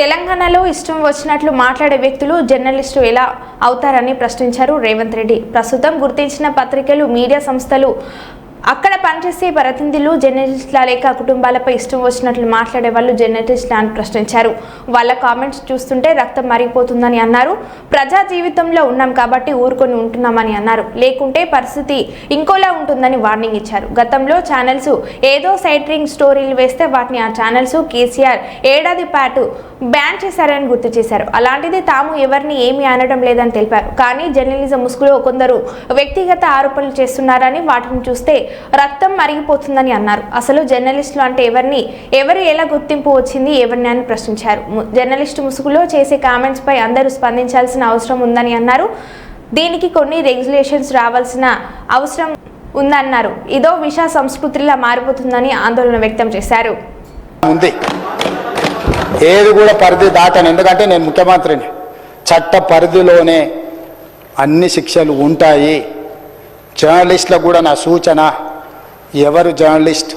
తెలంగాణలో ఇష్టం వచ్చినట్లు మాట్లాడే వ్యక్తులు జర్నలిస్టు ఎలా అవుతారని ప్రశ్నించారు రేవంత్ రెడ్డి. ప్రస్తుతం గుర్తించిన పత్రికలు మీడియా సంస్థలు అక్కడ పనిచేసే ప్రతినిధులు జర్నలిస్టుల లేక కుటుంబాలపై ఇష్టం వచ్చినట్లు మాట్లాడే వాళ్ళు జర్నలిస్టులు అని ప్రశ్నించారు. వాళ్ళ కామెంట్స్ చూస్తుంటే రక్తం మరిగిపోతుందని అన్నారు. ప్రజా జీవితంలో ఉన్నాం కాబట్టి ఊరుకొని ఉంటున్నామని అన్నారు. లేకుంటే పరిస్థితి ఇంకోలా ఉంటుందని వార్నింగ్ ఇచ్చారు. గతంలో ఛానల్స్ ఏదో సైట్రింగ్ స్టోరీలు వేస్తే వాటిని ఆ ఛానల్స్ కేసీఆర్ ఏడాది పాటు బ్యాన్ చేశారని గుర్తు చేశారు. అలాంటిది తాము ఎవరిని ఏమీ అనడం లేదని తెలిపారు. కానీ జర్నలిజం ముసుగులో కొందరు వ్యక్తిగత ఆరోపణలు చేస్తున్నారని వాటిని చూస్తే రక్తం మరిగిపోతుందని అన్నారు. అసలు జర్నలిస్టులు అంటే ఎవరిని? ఎవరు ఎలా గుర్తింపు వచ్చింది? ఎవరిని అని ప్రశ్నించారు. జర్నలిస్టు ముసుగులో చేసే కామెంట్స్ పై అందరూ స్పందించాల్సిన అవసరం ఉందని అన్నారు. దీనికి కొన్ని రెగ్యులేషన్స్ రావాల్సిన అవసరం ఉందన్నారు. ఇదో విష సంస్కృతిలా మారిపోతుందని ఆందోళన వ్యక్తం చేశారు. ఉంది. ఏది కూడా పరిధి దాటాను ఎందుకంటే నేను ముఖ్యమంత్రిని. చట్ట పరిధిలోనే అన్ని శిక్షలు ఉంటాయి. జర్నలిస్టులకు కూడా నా సూచన ఎవరు జర్నలిస్ట్?